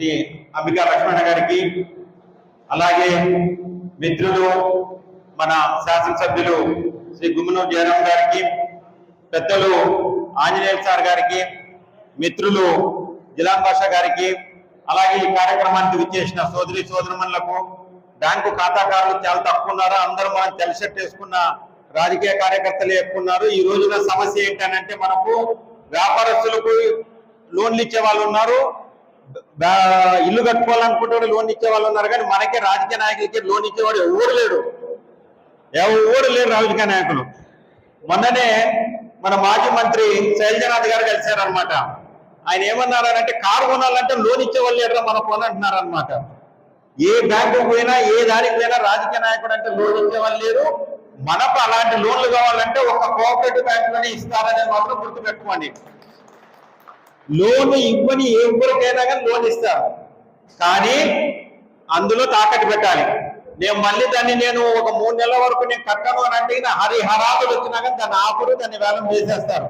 శ్రీ అంబికా లక్ష్మణ గారికి అలాగే మిత్రులు మన శాసనసభ్యులు శ్రీ గుమ్మనూరు జయరామ్ గారికి పెద్దలు ఆంజనేయ సార్ గారికి మిత్రులు జిలాన్ భాష గారికి అలాగే ఈ కార్యక్రమానికి విచ్చేసిన సోదరి సోదరుమణులకు బ్యాంకు ఖాతాదారులు చాలా తక్కువ ఉన్నారు. అందరూ మనం తెలిసెట్ వేసుకున్న రాజకీయ కార్యకర్తలు ఎక్కువ ఉన్నారు ఈ రోజున సమస్య ఏంటంటే మనకు వ్యాపారస్తులకు లోన్లు ఇచ్చే వాళ్ళు ఉన్నారు. ఇల్లు కట్టుకోవాలనుకుంటే లోన్ ఇచ్చే వాళ్ళు ఉన్నారు కానీ మనకే రాజకీయ నాయకులకి లోన్ ఇచ్చేవాడు ఎవరు లేడు. ఎవరు లేరు రాజకీయ నాయకులు. మొన్ననే మన మాజీ మంత్రి శైలజనాథ్ గారు కలిశారనమాట ఆయన ఏమన్నారంటే కారు కొనాలంటే లోన్ ఇచ్చేవాళ్ళు లేరు మన కొన అంటున్నారనమాట ఏ బ్యాంకు పోయినా ఏ దానికి పోయినా రాజకీయ నాయకుడు అంటే లోన్ ఇచ్చేవాళ్ళు లేరు. మనకు అలాంటి లోన్లు కావాలంటే ఒక కోఆపరేటివ్ బ్యాంకులోనే ఇస్తారనేది మాత్రం గుర్తుపెట్టుకోండి. లోన్ ఇవ్వని ఎవరికైనా కానీ లోన్ ఇస్తారు కానీ అందులో తాకట్టు పెట్టాలి. నేను మళ్ళీ దాన్ని నేను ఒక మూడు నెలల వరకు నేను కట్టను అని అంటే హరి హరాదులు వచ్చినా కానీ దాన్ని ఆపుడు దాన్ని వేలం వేసేస్తారు.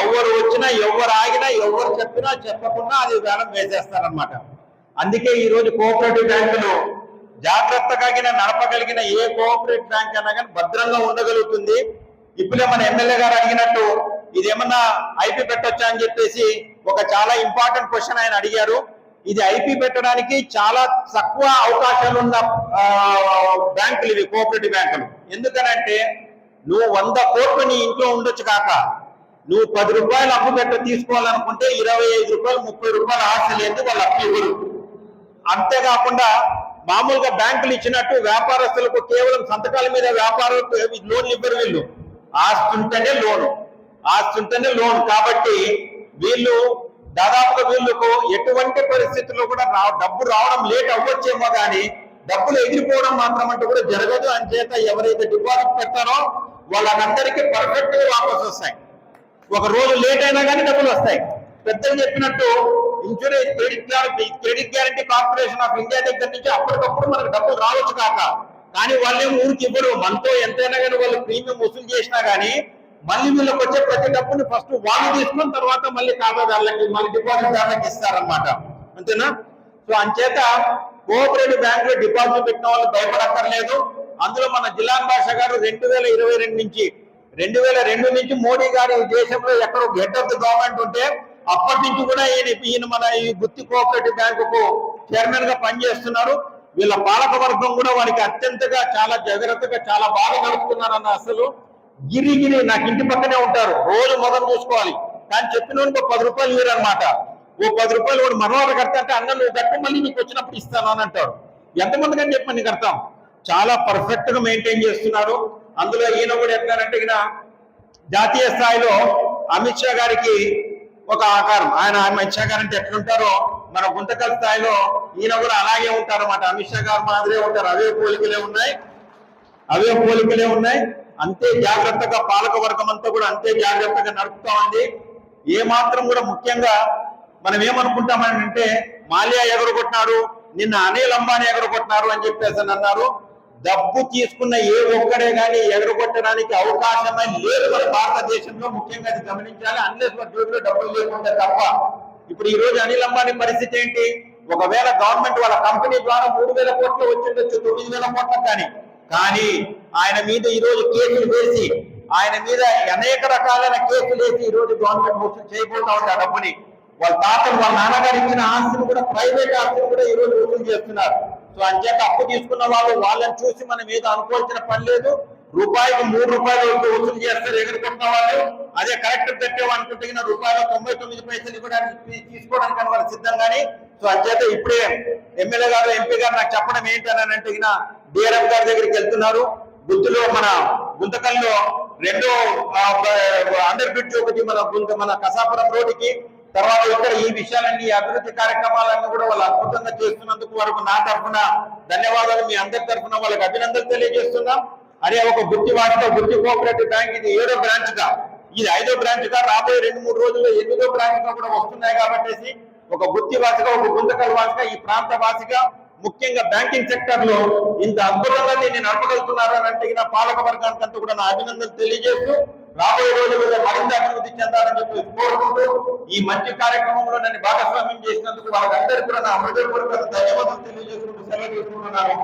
ఎవరు వచ్చినా ఎవరు ఆగినా ఎవరు చెప్పినా చెప్పకుండా అది వేలం వేసేస్తారు అనమాట అందుకే ఈరోజు కోఆపరేటివ్ బ్యాంకులు జాగ్రత్తగా నడపగలిగిన ఏ కోఆపరేటివ్ బ్యాంక్ అయినా కానీ భద్రంగా ఉండగలుగుతుంది. ఇప్పుడే మన ఎమ్మెల్యే గారు అడిగినట్టు ఇది ఏమన్నా ఐపీ పెట్టొచ్చా అని చెప్పేసి ఒక చాలా ఇంపార్టెంట్ క్వశ్చన్ ఆయన అడిగారు. ఇది ఐపీ పెట్టడానికి చాలా తక్కువ అవకాశాలు ఉన్న బ్యాంకులు ఇవి కోఆపరేటివ్ బ్యాంకులు. ఎందుకనంటే నువ్వు వంద కోట్లు నీ ఇంట్లో ఉండొచ్చు కాక నువ్వు పది రూపాయలు అప్పు పెట్ట తీసుకోవాలనుకుంటే ఇరవై ఐదు రూపాయలు ముప్పై రూపాయలు ఆస్తి లేదు వాళ్ళు అప్పు ఇవ్వరు. అంతేకాకుండా మామూలుగా బ్యాంకులు ఇచ్చినట్టు వ్యాపారస్తులకు కేవలం సంతకాల మీద వ్యాపారులకు లోన్లు ఇవ్వరు వీళ్ళు. ఆస్తి ఉంటేనే లోను. ఆస్తి ఉంటేనే లోన్. కాబట్టి వీళ్ళు దాదాపుగా వీళ్ళకు ఎటువంటి పరిస్థితుల్లో కూడా రా డబ్బు రావడం లేట్ అవ్వచ్చేమో కానీ డబ్బులు ఎగిరిపోవడం మాత్రం అంటే కూడా జరగదు. అని చేత ఎవరైతే డిపాజిట్ పెడతారో వాళ్ళకందరికీ పర్ఫెక్ట్గా వాపస్ వస్తాయి. ఒక రోజు లేట్ అయినా కానీ డబ్బులు వస్తాయి. పెద్దలు చెప్పినట్టు insurance credit credit guarantee corporation of India దగ్గర నుంచి అప్పటికప్పుడు మనకు డబ్బులు రావచ్చు కాక కానీ వాళ్ళేం ఊరికి ఇవ్వరు. మనతో ఎంతైనా కానీ వాళ్ళు ప్రీమియం వసూలు చేసినా కానీ మళ్ళీ వీళ్ళకి వచ్చే ప్రతి డబ్బుని ఫస్ట్ వాళ్ళు తీసుకున్న తర్వాత మళ్ళీ ఖాతాదారులకి మళ్ళీ డిపాజిట్దారులకి ఇస్తారనమాట అంతేనా? సో అంచేత కోఆపరేటివ్ బ్యాంక్లో డిపాజిట్ పెట్టిన వాళ్ళు భయపడక్కర్లేదు. అందులో మన జిల్లా భాష గారు రెండు వేల ఇరవై రెండు నుంచి రెండు వేల రెండు నుంచి మోడీ గారు ఈ దేశంలో ఎక్కడో హెడ్ ఆఫ్ ది గవర్నమెంట్ ఉంటే అప్పటి నుంచి కూడా ఈయన ఈయన మన ఈ గుత్తి కోఆపరేటివ్ బ్యాంకుకు చైర్మన్గా పనిచేస్తున్నారు. వీళ్ళ పాలక వర్గం కూడా వారికి అత్యంతగా చాలా జాగ్రత్తగా చాలా బాగా నడుపుతున్నారన్న అసలు గిరి గిరి నాకు ఇంటి పక్కనే ఉంటారు. రోజు మొదలు చూసుకోవాలి కానీ చెప్పిన ఒక పది రూపాయలు ఇవ్వరు అనమాట ఓ పది రూపాయలు వాడు మనవాడు కడతా అంటే అన్న నువ్వు కట్టి మళ్ళీ నీకు వచ్చినప్పుడు ఇస్తాను అని అంటారు. ఎంతమంది కానీ చెప్పి నీకు కడతాం. చాలా పర్ఫెక్ట్గా మెయింటైన్ చేస్తున్నారు. అందులో ఈయన కూడా ఎట్లానంటే ఈయన జాతీయ స్థాయిలో అమిత్ షా గారికి ఒక ఆకారం. ఆయన అమిత్ షా గారు అంటే ఎట్లుంటారో మన గుంతకల్ స్థాయిలో ఈయన కూడా అలాగే ఉంటారు అన్నమాట అమిత్ షా గారు మాదిరే ఉంటారు. అవే పోలికలే ఉన్నాయి. అవే పోలికలే ఉన్నాయి. అంతే జాగ్రత్తగా పాలక వర్గం అంతా కూడా అంతే జాగ్రత్తగా నడుపుతా ఉంది. ఏ మాత్రం కూడా ముఖ్యంగా మనం ఏమనుకుంటామని అంటే మాల్యా ఎగరగొట్టినారు నిన్న అనిల్ అంబానీ ఎగరగొట్టినారు అని చెప్పేసి అన్నారు. డబ్బు తీసుకున్న ఏ ఒక్కడే కానీ ఎగరగొట్టడానికి అవకాశమే లేదు మన భారతదేశంలో. ముఖ్యంగా అది గమనించాలి. అన్లెస్ మన జోబులో డబ్బులు లేకుండా తప్ప. ఇప్పుడు ఈ రోజు అనిల్ అంబానీ పరిస్థితి ఏంటి? ఒకవేళ గవర్నమెంట్ వాళ్ళ కంపెనీ ద్వారా మూడు వేల కోట్లు వచ్చిండొచ్చు తొమ్మిది వేల కోట్లు కానీ. కానీ ఆయన మీద ఈ రోజు కేసులు వేసి ఆయన మీద అనేక రకాలైన కేసులు వేసి ఈ రోజు గవర్నమెంట్ వసూలు చేయబోతా ఉంది ఆ డబ్బుని. వాళ్ళ తాతలు వాళ్ళ నాన్నగారు ఇచ్చిన ఆస్తులు కూడా ప్రైవేట్ ఆస్తులు కూడా ఈ రోజు వసూలు చేస్తున్నారు. సో అంచేత అప్పు తీసుకున్న వాళ్ళు వాళ్ళని చూసి మనం ఏదో అనుకోవాల్సిన పని లేదు. రూపాయికి మూడు రూపాయలు వసూలు చేస్తారు ఎగురుకుంటున్న వాళ్ళు. అదే కరెక్ట్ పెట్టేవనుకుంటే రూపాయలు తొంభై తొమ్మిది పైసలు కూడా తీసుకోవడానికి వాళ్ళు సిద్ధం కానీ. సో అంచేత ఇప్పుడే ఎమ్మెల్యే గారు ఎంపీ గారు నాకు చెప్పడం ఏంటని అంటే డిఆర్ఎఫ్ గారి దగ్గరికి వెళ్తున్నారు. గుంతులో మన గుంతకల్లో రెండో అండర్ బ్రిడ్జ్ ఒకటి మన గుంత మన కసాపురం రోడ్డుకి తర్వాత ఇక్కడ ఈ విషయాలన్నీ అభివృద్ధి కార్యక్రమాలన్నీ కూడా వాళ్ళు అద్భుతంగా చేస్తున్నందుకు వరకు నా తరఫున ధన్యవాదాలు. మీ అందరి తరఫున వాళ్ళకి అభినందనలు తెలియజేస్తున్నాం. అదే ఒక గుర్తి వాటితో గుర్తి కోఆపరేటివ్ బ్యాంక్ ఇది ఏడో బ్రాంచ్గా ఇది ఐదో బ్రాంచ్గా రాబోయే రెండు మూడు రోజుల్లో ఎనిమిదో బ్రాంచ్గా కూడా వస్తున్నాయి కాబట్టి ఒక గుర్తి వాసిగా ఒక గుంతకల్ వాసిగా ఈ ప్రాంత వాసిగా ముఖ్యంగా బ్యాంకింగ్ సెక్టర్లో ఇంత అద్భుతంగా దీన్ని నడపగలుగుతున్నారు అని అంటే నా పాలక వర్గానికంతా కూడా నా అభినందనలు తెలియజేస్తూ రాబోయే రోజుల్లో మరింత అభివృద్ధి చెందాలని చెప్పి కోరుకుంటూ ఈ మంచి కార్యక్రమంలో నన్ను భాగస్వామ్యం చేసినందుకు వాళ్ళందరికీ కూడా నా హృదయపూర్వక ధన్యవాదాలు తెలియజేసుకుంటూ సెలవు తీసుకుంటున్నాను.